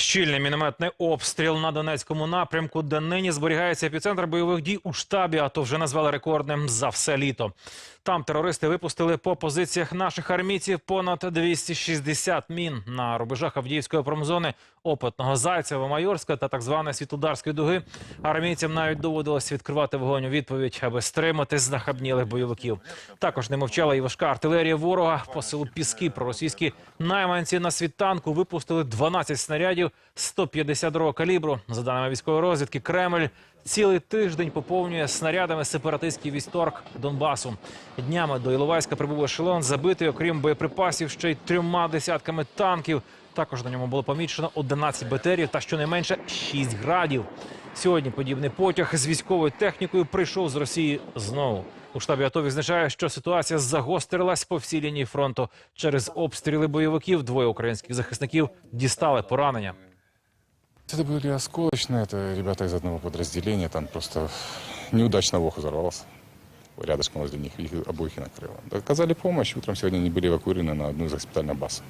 Щільний мінометний обстріл на Донецькому напрямку, де нині зберігається епіцентр бойових дій у штабі, а то вже назвали рекордним за все літо. Там терористи випустили по позиціях наших армійців понад 260 мін на рубежах Авдіївської промзони, опитного Зайцева, Майорська та так званої Світлодарської дуги. Армійцям навіть доводилось відкривати вогонь у відповідь, аби стримати знахабнілих бойовиків. Також не мовчала і важка артилерія ворога по селу Піски. Проросійські найманці на світанку випустили 12 снарядів 152 калібру. За даними військової розвідки, Кремль цілий тиждень поповнює снарядами сепаратистський військторг Донбасу. Днями до Іловайська прибув ешелон, забитий, окрім боєприпасів, ще й трьома десятками танків. Також на ньому було помічено 11 БТРів та щонайменше 6 градів. Сьогодні подібний потяг з військовою технікою прийшов з Росії знову. У штабі АТО відзначає, що ситуація загострилась по всій лінії фронту. Через обстріли бойовиків двоє українських захисників дістали поранення. Это были осколочные, это ребята из одного подразделения, там просто неудачно вох взорвался. Рядышком возле них, их обоих и накрыло. Оказали помощь, утром сегодня они были эвакуированы на одну из госпитальных баз.